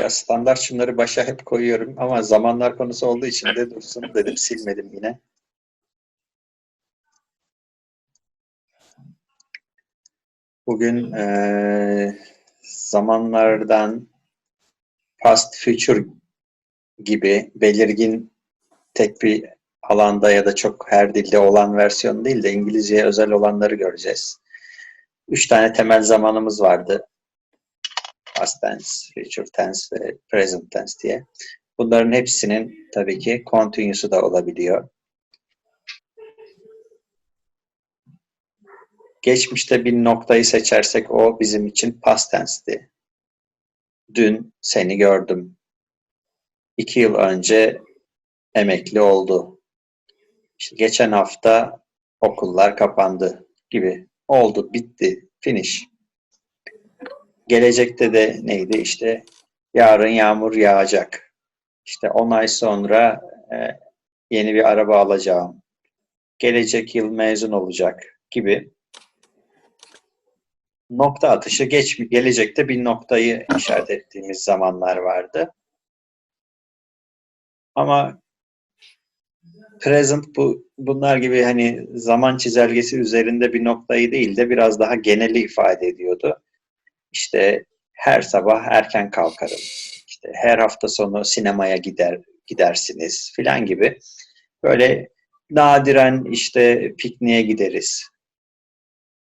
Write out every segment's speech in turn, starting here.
Ya standart şunları başa hep koyuyorum ama zamanlar konusu olduğu için de dursun dedim silmedim yine. Bugün eee, zamanlardan past future gibi belirgin tek bir alanda ya da çok her dilde olan versiyon değil de İngilizceye özel olanları göreceğiz. Üç tane temel zamanımız vardı. Past tense, future tense ve present tense diye. Bunların hepsinin tabii ki continuous'u da olabiliyor. Geçmişte bir noktayı seçersek o bizim için past tense'ti. Dün seni gördüm. İki yıl önce emekli oldu. İşte geçen hafta okullar kapandı gibi. Oldu, bitti, finish. Gelecekte de neydi işte yarın yağmur yağacak. İşte 10 ay sonra e, yeni bir araba alacağım. Gelecek yıl mezun olacak gibi nokta atışı geç gelecekte bir noktayı işaret ettiğimiz zamanlar vardı. Ama present bu bunlar gibi hani zaman çizelgesi üzerinde bir noktayı değil de biraz daha geneli ifade ediyordu. İşte her sabah erken kalkarım. İşte her hafta sonu sinemaya gider gidersiniz filan gibi. Böyle nadiren işte pikniğe gideriz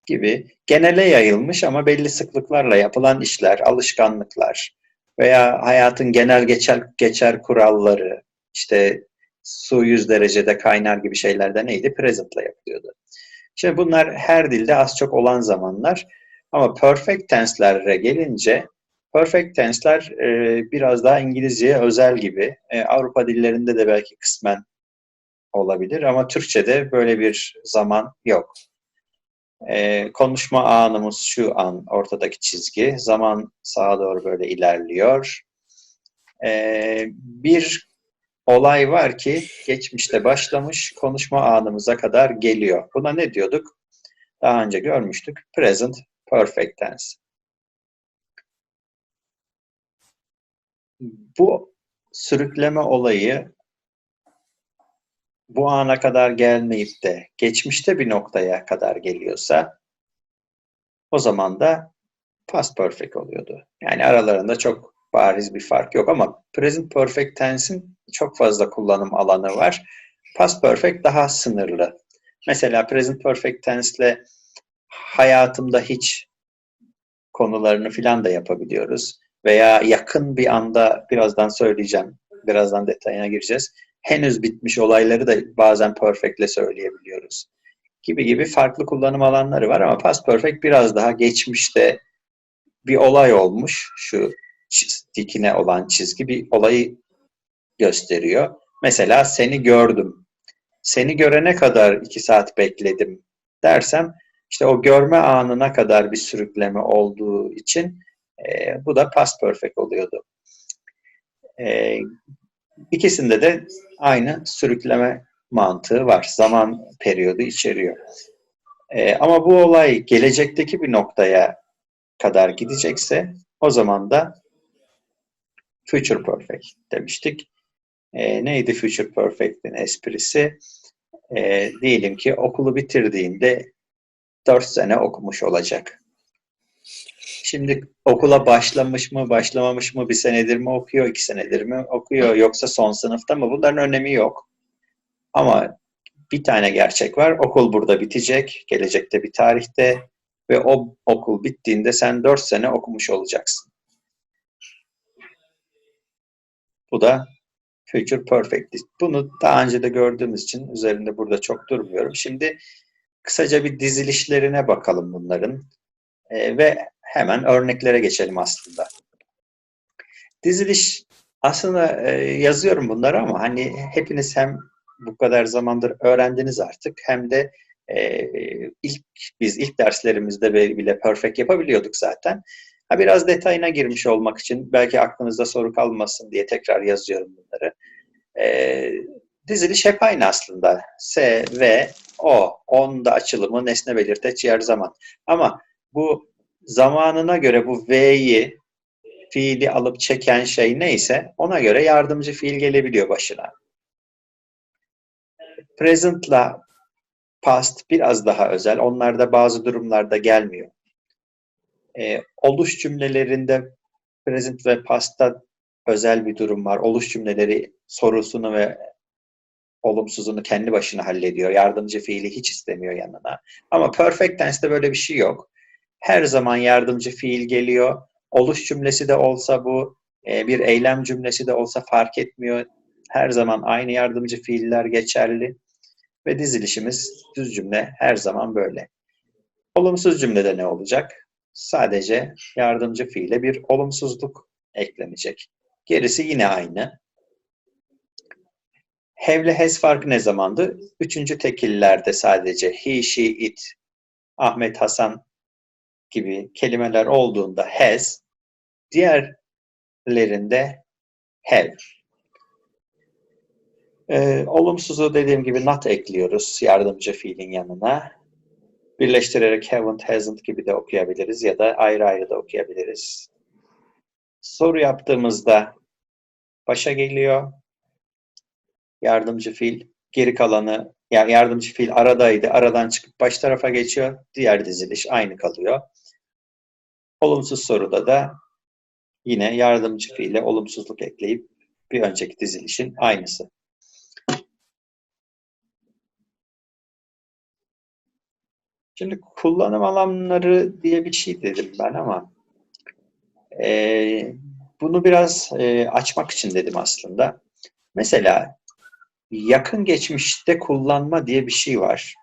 gibi genele yayılmış ama belli sıklıklarla yapılan işler, alışkanlıklar veya hayatın genel geçer, geçer kuralları, işte su 100 derecede kaynar gibi şeylerden neydi? Present'la yapılıyordu. Şimdi bunlar her dilde az çok olan zamanlar ama perfect tense'lere gelince perfect tense'ler e, biraz daha İngilizceye özel gibi. E, Avrupa dillerinde de belki kısmen olabilir ama Türkçe'de böyle bir zaman yok. E, konuşma anımız şu an ortadaki çizgi. Zaman sağa doğru böyle ilerliyor. E, bir olay var ki geçmişte başlamış konuşma anımıza kadar geliyor. Buna ne diyorduk? Daha önce görmüştük. Present Perfect Tense. Bu sürükleme olayı bu ana kadar gelmeyip de geçmişte bir noktaya kadar geliyorsa o zaman da past perfect oluyordu. Yani aralarında çok bariz bir fark yok ama present perfect tense'in çok fazla kullanım alanı var. Past perfect daha sınırlı. Mesela present perfect tense ile hayatımda hiç konularını filan da yapabiliyoruz. Veya yakın bir anda birazdan söyleyeceğim. Birazdan detayına gireceğiz. Henüz bitmiş olayları da bazen perfect'le söyleyebiliyoruz. Gibi gibi farklı kullanım alanları var ama past perfect biraz daha geçmişte bir olay olmuş. Şu dikine olan çizgi bir olayı gösteriyor. Mesela seni gördüm. Seni görene kadar iki saat bekledim dersem işte o görme anına kadar bir sürükleme olduğu için e, bu da past perfect oluyordu. E, ikisinde de aynı sürükleme mantığı var. Zaman periyodu içeriyor. E, ama bu olay gelecekteki bir noktaya kadar gidecekse o zaman da future perfect demiştik. E, neydi future perfect'in esprisi? E, diyelim ki okulu bitirdiğinde 4 sene okumuş olacak. Şimdi okula başlamış mı, başlamamış mı, bir senedir mi okuyor, iki senedir mi okuyor, yoksa son sınıfta mı? Bunların önemi yok. Ama bir tane gerçek var, okul burada bitecek, gelecekte bir tarihte ve o okul bittiğinde sen 4 sene okumuş olacaksın. Bu da Future Perfect. Bunu daha önce de gördüğümüz için üzerinde burada çok durmuyorum. Şimdi kısaca bir dizilişlerine bakalım bunların e, ve hemen örneklere geçelim aslında. Diziliş aslında e, yazıyorum bunları ama hani hepiniz hem bu kadar zamandır öğrendiniz artık hem de e, ilk biz ilk derslerimizde bile perfect yapabiliyorduk zaten. Ha, biraz detayına girmiş olmak için belki aklınızda soru kalmasın diye tekrar yazıyorum bunları. E, diziliş hep aynı aslında. S, V, O. Onda açılımı nesne belirteç yer zaman. Ama bu zamanına göre bu V'yi fiili alıp çeken şey neyse ona göre yardımcı fiil gelebiliyor başına. Present'la past biraz daha özel. Onlarda bazı durumlarda gelmiyor. Ee, oluş cümlelerinde present ve past'ta özel bir durum var. Oluş cümleleri sorusunu ve olumsuzunu kendi başına hallediyor. Yardımcı fiili hiç istemiyor yanına. Ama perfect tense'de böyle bir şey yok. Her zaman yardımcı fiil geliyor. Oluş cümlesi de olsa bu, e, bir eylem cümlesi de olsa fark etmiyor. Her zaman aynı yardımcı fiiller geçerli. Ve dizilişimiz düz cümle her zaman böyle. Olumsuz cümlede ne olacak? Sadece yardımcı fiile bir olumsuzluk eklenecek. Gerisi yine aynı. Have ile has farkı ne zamandı? Üçüncü tekillerde sadece he, she, it, Ahmet, Hasan gibi kelimeler olduğunda has, diğerlerinde have. Ee, olumsuzu dediğim gibi not ekliyoruz yardımcı fiilin yanına. Birleştirerek haven't, hasn't gibi de okuyabiliriz ya da ayrı ayrı da okuyabiliriz. Soru yaptığımızda başa geliyor. Yardımcı fiil geri kalanı yani yardımcı fiil aradaydı. Aradan çıkıp baş tarafa geçiyor. Diğer diziliş aynı kalıyor. Olumsuz soruda da yine yardımcı fiile olumsuzluk ekleyip bir önceki dizilişin aynısı. Şimdi kullanım alanları diye bir şey dedim ben ama e, bunu biraz e, açmak için dedim aslında. Mesela yakın geçmişte kullanma diye bir şey var.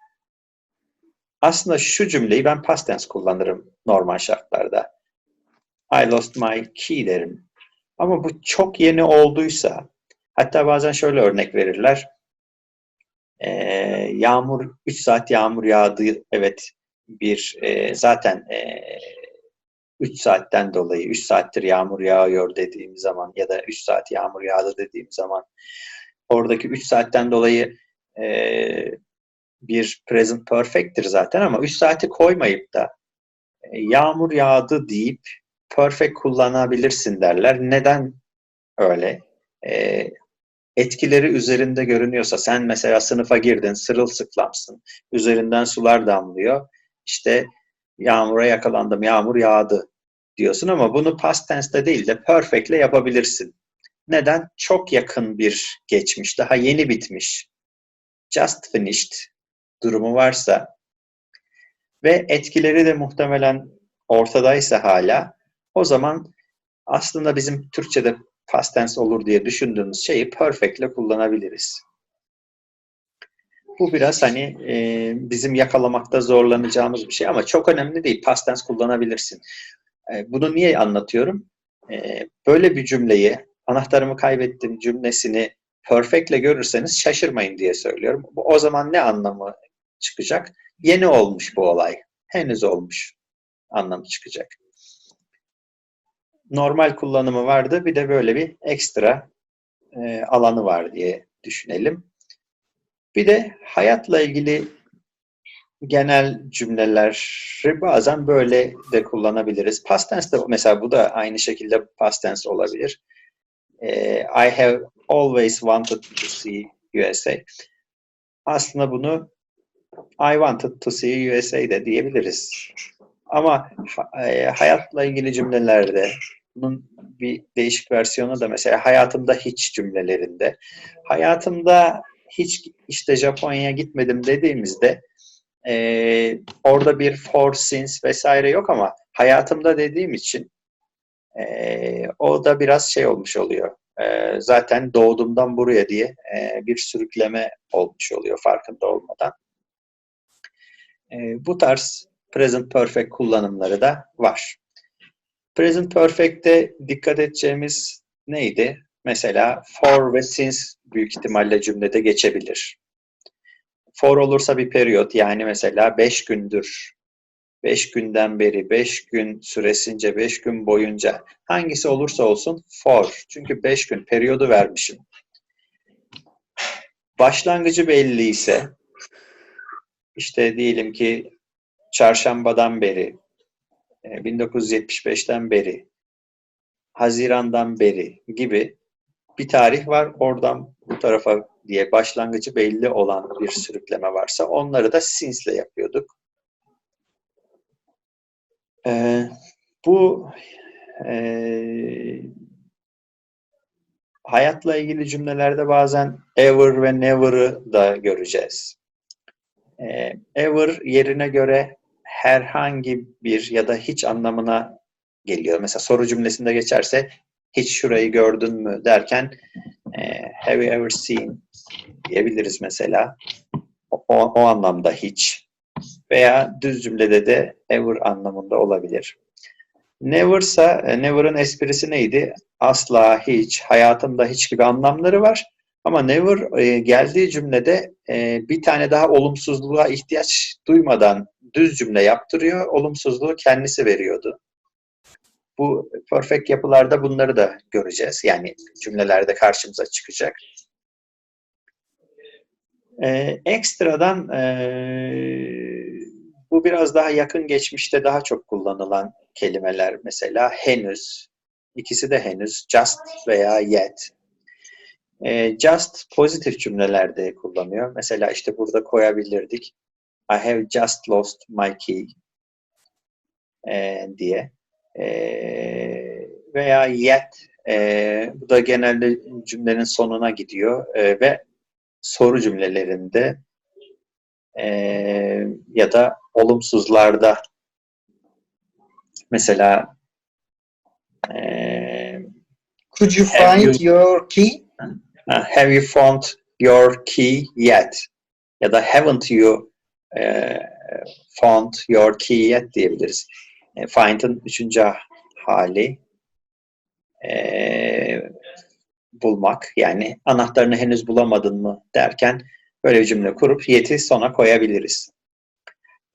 Aslında şu cümleyi ben past tense kullanırım normal şartlarda. I lost my key derim. Ama bu çok yeni olduysa, hatta bazen şöyle örnek verirler. Ee, yağmur, 3 saat yağmur yağdı. Evet, bir e, zaten e, 3 saatten dolayı 3 saattir yağmur yağıyor dediğim zaman ya da 3 saat yağmur yağdı dediğim zaman oradaki 3 saatten dolayı e, bir present perfect'tir zaten ama 3 saati koymayıp da e, yağmur yağdı deyip perfect kullanabilirsin derler. Neden öyle? E, etkileri üzerinde görünüyorsa sen mesela sınıfa girdin, sırılsıklamsın, üzerinden sular damlıyor. İşte yağmura yakalandım, yağmur yağdı diyorsun ama bunu past tense'de değil de perfect'le yapabilirsin. Neden? Çok yakın bir geçmiş, daha yeni bitmiş. Just finished durumu varsa ve etkileri de muhtemelen ortadaysa hala o zaman aslında bizim Türkçe'de past tense olur diye düşündüğümüz şeyi perfect ile kullanabiliriz. Bu biraz hani e, bizim yakalamakta zorlanacağımız bir şey ama çok önemli değil. Past tense kullanabilirsin. E, bunu niye anlatıyorum? E, böyle bir cümleyi anahtarımı kaybettim cümlesini perfect ile görürseniz şaşırmayın diye söylüyorum. O zaman ne anlamı çıkacak? Yeni olmuş bu olay. Henüz olmuş anlamı çıkacak. Normal kullanımı vardı. Bir de böyle bir ekstra e, alanı var diye düşünelim. Bir de hayatla ilgili genel cümleleri bazen böyle de kullanabiliriz. Past tense de mesela bu da aynı şekilde past tense olabilir. E, I have always wanted to see USA. Aslında bunu I wanted to see USA de diyebiliriz. Ama e, hayatla ilgili cümlelerde bunun bir değişik versiyonu da mesela hayatımda hiç cümlelerinde. Hayatımda hiç işte Japonya'ya gitmedim dediğimizde e, orada bir for, since vesaire yok ama hayatımda dediğim için o da biraz şey olmuş oluyor. Zaten doğduğumdan buraya diye bir sürükleme olmuş oluyor farkında olmadan. Bu tarz present perfect kullanımları da var. Present perfect'te dikkat edeceğimiz neydi? Mesela for ve since büyük ihtimalle cümlede geçebilir. For olursa bir periyot yani mesela 5 gündür, 5 günden beri, 5 gün süresince, 5 gün boyunca hangisi olursa olsun for. Çünkü 5 gün periyodu vermişim. Başlangıcı belli ise işte diyelim ki çarşambadan beri, 1975'ten beri Haziran'dan beri gibi bir tarih var. Oradan bu tarafa diye başlangıcı belli olan bir sürükleme varsa onları da since'le yapıyorduk. Ee, bu e, hayatla ilgili cümlelerde bazen ever ve never'ı da göreceğiz. Ee, ever yerine göre herhangi bir ya da hiç anlamına geliyor. Mesela soru cümlesinde geçerse hiç şurayı gördün mü derken e, have you ever seen diyebiliriz mesela. O, o anlamda hiç. Veya düz cümlede de ever anlamında olabilir. Never'sa, e, never'ın esprisi neydi? Asla, hiç, hayatımda hiç gibi anlamları var. Ama never e, geldiği cümlede e, bir tane daha olumsuzluğa ihtiyaç duymadan düz cümle yaptırıyor. Olumsuzluğu kendisi veriyordu. Bu perfect yapılarda bunları da göreceğiz. Yani cümlelerde karşımıza çıkacak. Ee, ekstradan e, bu biraz daha yakın geçmişte daha çok kullanılan kelimeler. Mesela henüz, ikisi de henüz, just veya yet. E, just pozitif cümlelerde kullanıyor. Mesela işte burada koyabilirdik. I have just lost my key e, diye. E, veya yet e, bu da genelde cümlenin sonuna gidiyor e, ve soru cümlelerinde e, ya da olumsuzlarda mesela e, Could you find you- your key? have you found your key yet ya da haven't you e, found your key yet diyebiliriz. E, find'ın üçüncü hali e, bulmak yani anahtarını henüz bulamadın mı derken böyle bir cümle kurup yet'i sona koyabiliriz.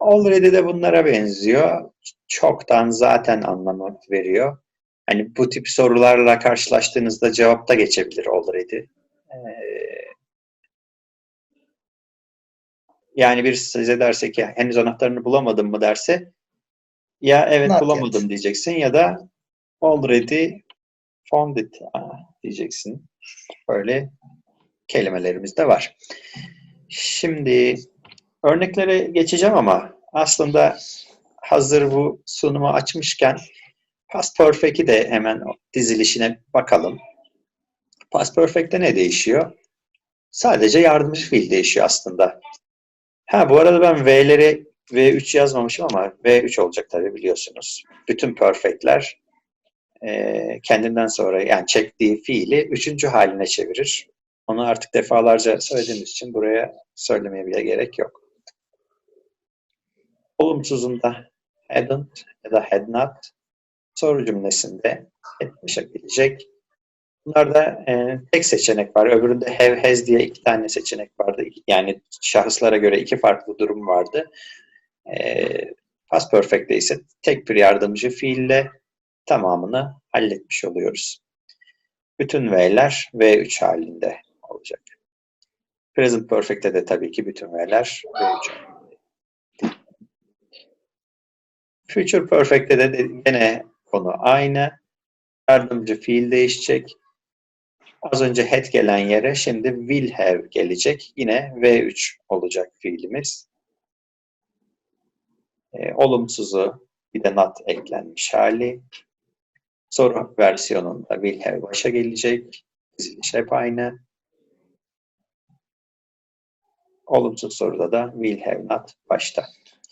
Already de bunlara benziyor. Çoktan zaten anlamı veriyor. Hani bu tip sorularla karşılaştığınızda cevapta geçebilir already. Ee, yani bir size derse ki henüz anahtarını bulamadın mı derse ya evet Not bulamadım yet. diyeceksin ya da already found it ah, diyeceksin. Böyle kelimelerimiz de var. Şimdi örneklere geçeceğim ama aslında hazır bu sunumu açmışken Past Perfect'i de hemen dizilişine bakalım. Past Perfect'te ne değişiyor? Sadece yardımcı fiil değişiyor aslında. Ha bu arada ben V'leri V3 yazmamışım ama V3 olacak tabii biliyorsunuz. Bütün perfect'ler e, kendinden sonra yani çektiği fiili üçüncü haline çevirir. Onu artık defalarca söylediğimiz için buraya söylemeye bile gerek yok. Olumsuzunda hadn't ya da had not soru cümlesinde etmişebilecek. Bunlarda e, tek seçenek var. Öbüründe have, has diye iki tane seçenek vardı. Yani şahıslara göre iki farklı durum vardı. E, past perfect'te ise tek bir yardımcı fiille tamamını halletmiş oluyoruz. Bütün V'ler V3 halinde olacak. Present Perfect'te de tabii ki bütün V'ler V3 halinde. Future Perfect'te de gene konu aynı. Yardımcı fiil değişecek. Az önce had gelen yere şimdi will have gelecek. Yine V3 olacak fiilimiz. E, olumsuzu bir de not eklenmiş hali. Soru versiyonunda will have başa gelecek. Diziliş hep aynı. Olumsuz soruda da will have not başta.